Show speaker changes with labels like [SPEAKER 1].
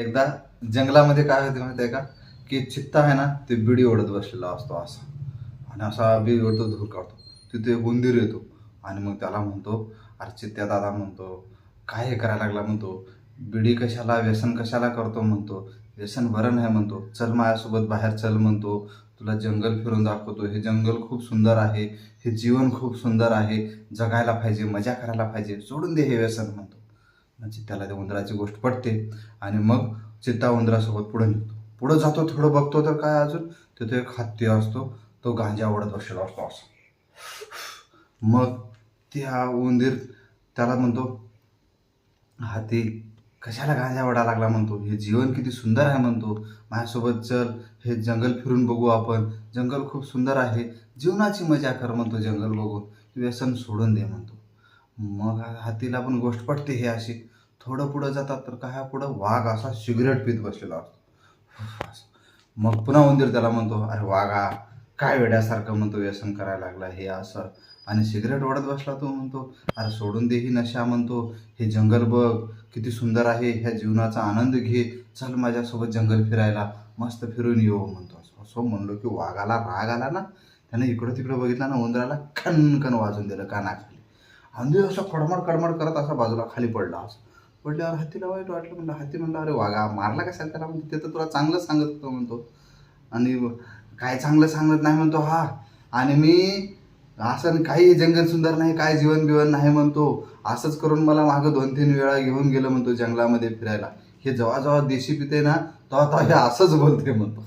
[SPEAKER 1] एकदा जंगलामध्ये काय होते माहिती आहे का? की चित्ता आहे ना ते बिडी ओढत बसलेला असतो असा. आणि असा बिडी ओढतो धूर काढतो. तिथे उंदीर येतो. आणि मग त्याला म्हणतो अरे चित्त्या दादा म्हणतो काय हे करायला लागला? म्हणतो बिडी कशाला व्यसन कशाला करतो? म्हणतो व्यसन बरं नाही म्हणतो चल माझ्यासोबत बाहेर चल म्हणतो तुला जंगल फिरून दाखवतो. हे जंगल खूप सुंदर आहे. हे जीवन खूप सुंदर आहे. जगायला पाहिजे मजा करायला पाहिजे. सोडून दे हे व्यसन म्हणतो. मग त्याला त्या उंदराची गोष्ट पटते आणि मग चित्ता उंदरासोबत पुढे निघतो. पुढं जातो थोडं बघतो तर काय अजून? तिथे एक हत्ती असतो तो गांजा ओढत बसलेला असतो असं. मग त्या उंदीर त्याला म्हणतो हाती कशाला गांजा ओढा लागला? म्हणतो. हे जीवन किती सुंदर आहे म्हणतो. माझ्यासोबत चल हे जंगल फिरून बघू आपण. जंगल खूप सुंदर आहे. जीवनाची मजा कर म्हणतो जंगल बघून. व्यसन सोडून दे म्हणतो. मग हातीला पण गोष्ट पटते हे अशी. थोडं पुढं जातात तर काय पुढं वाघ असा सिगरेट पित बसलेला असतो. मग पुन्हा उंदीर त्याला म्हणतो अरे वाघा काय वेड्यासारखं म्हणतो व्यसन करायला लागला हे असं. आणि सिगरेट ओढत बसला तो म्हणतो अरे सोडून दे ही नशा म्हणतो. हे जंगल बघ किती सुंदर आहे ह्या जीवनाचा आनंद घे. चल माझ्यासोबत जंगल फिरायला मस्त फिरून येऊ म्हणतो असं. असं म्हणलो की वाघाला राग आला ना त्याने इकडं तिकडं बघितला ना उंदराला खनकन वाजून दिलं कानाखाली. हंदी असं कडमड कडमड करत असा बाजूला खाली पडला असं. पडल्यावर हातीला वाईट वाटलं म्हणलं हाती म्हणलं अरे वागा मारला कसा त्याला म्हणतो ते तर तुला चांगलं सांगत होतो म्हणतो. आणि काय चांगलं सांगत नाही म्हणतो हा. आणि मी असं काही जंगल सुंदर नाही काय जीवन बिवन नाही म्हणतो. असंच करून मला मागं दोन तीन वेळा घेऊन गेलं म्हणतो जंगलामध्ये फिरायला. हे जेव्हा जेव्हा देशी पिते ना तेव्हा तेव्हा हे असंच बोलते म्हणतो.